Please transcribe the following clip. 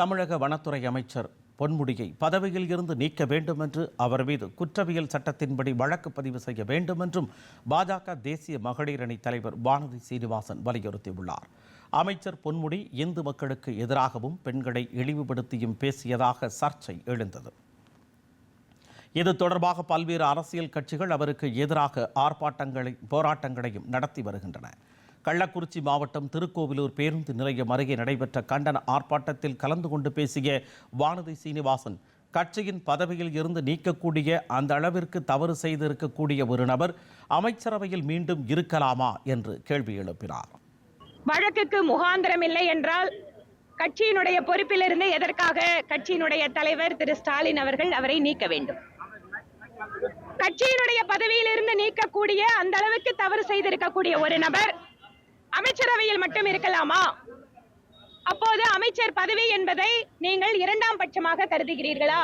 தமிழக வனத்துறை அமைச்சர் பொன்முடியை பதவியில் இருந்து நீக்க வேண்டும் என்று அவர் மீது குற்றவியல் சட்டத்தின்படி வழக்கு பதிவு செய்ய வேண்டும் என்றும் பாஜக தேசிய மகளிர் அணி தலைவர் வானதி சீனிவாசன் வலியுறுத்தியுள்ளார். அமைச்சர் பொன்முடி இந்து மக்களுக்கு எதிராகவும் பெண்களை இழிவுபடுத்தியும் பேசியதாக சர்ச்சை எழுந்தது. இது தொடர்பாக பல்வேறு அரசியல் கட்சிகள் அவருக்கு எதிராக ஆர்ப்பாட்டங்களை போராட்டங்களையும் நடத்தி வருகின்றன. கள்ளக்குறிச்சி மாவட்டம் திருக்கோவிலூர் பேருந்து நிலையம் அருகே நடைபெற்ற கண்டன ஆர்ப்பாட்டத்தில் கலந்து கொண்டு பேசிய வானதி சீனிவாசன் கட்சியின் பதவியில் இருந்து நீக்கக்கூடிய அந்த அளவிற்கு தவறு செய்திருக்கக்கூடிய ஒரு நபர் அமைச்சரவையில் மீண்டும் இருக்கலாமா என்று கேள்வி எழுப்பினார். வழக்குக்கு முகாந்திரம் இல்லை என்றால் கட்சியினுடைய பொறுப்பிலிருந்து எதற்காக கட்சியினுடைய தலைவர் திரு ஸ்டாலின் அவர்கள் அவரை நீக்க வேண்டும்? கட்சியினுடைய பதவியிலிருந்து நீக்கக்கூடிய அந்த அளவுக்கு தவறு செய்திருக்கக்கூடிய ஒரு நபர் அமைச்சரவையில் மட்டும் இருக்கலாமா? அப்போது அமைச்சர் பதவி என்பதை நீங்கள் இரண்டாம் பட்சமாக கருதுகிறீர்களா?